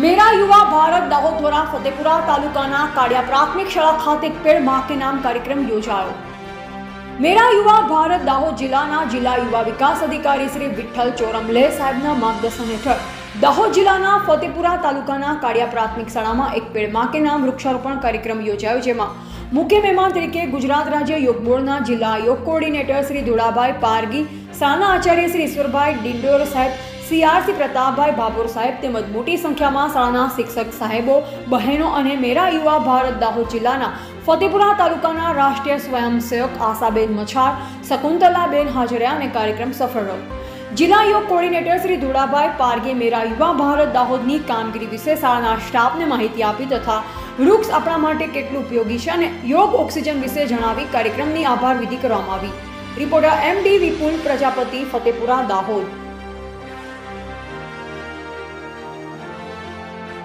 મેરા યુવા ભારત દાહોદ દ્વારા ફતેપુરા તાલુકાના કાળિયા પ્રાથમિક શાળા ખાતે એક પેડમાં કે નામ કાર્યક્રમ યોજાયો. મેરા યુવા ભારત દાહોદ જિલ્લાના જિલ્લા યુવા વિકાસ અધિકારી શ્રી વિઠ્ઠલ ચોરમલે સાહેબના માર્ગદર્શન હેઠળ દાહોદ જિલ્લાના ફતેપુરા તાલુકાના કાળિયા પ્રાથમિક શાળામાં એક પેડમાં કે નામ વૃક્ષારોપણ કાર્યક્રમ યોજાયો, જેમાં મુખ્ય મહેમાન તરીકે ગુજરાત રાજ્ય યોગ બોર્ડના જિલ્લા યોગ કોર્ડિનેટર શ્રી ધોળાભાઈ પારગી સાના આચાર્ય શ્રી ઈશ્વરભાઈ ડિંડોર સાહેબ સીઆરસી પ્રતાપભાઈ ભાભોર સાહેબ તેમજ મોટી સંખ્યામાં શાળાના શિક્ષક સાહેબો, બહેનો અને મેરા યુવા ભારત દાહોદ જિલ્લાના ફતેપુરા તાલુકાના રાષ્ટ્રીય સ્વયંસેવક આશાબેન મછાર શકુંતલાબેન હાજર્યા અને કાર્યક્રમ સફળ રહ્યો. જિલ્લા યોગ કોર્ડિનેટર શ્રી ધુડાભાઈ પારગે મેરા યુવા ભારત દાહોદની કામગીરી વિશે શાળાના સ્ટાફને માહિતી આપી તથા વૃક્ષ આપણા માટે કેટલું ઉપયોગી છે અને યોગ ઓક્સિજન વિશે જણાવી કાર્યક્રમની આભાર વિધિ કરવામાં આવી. Reporter M D Vipul, Prajapati Fatepura Dahod.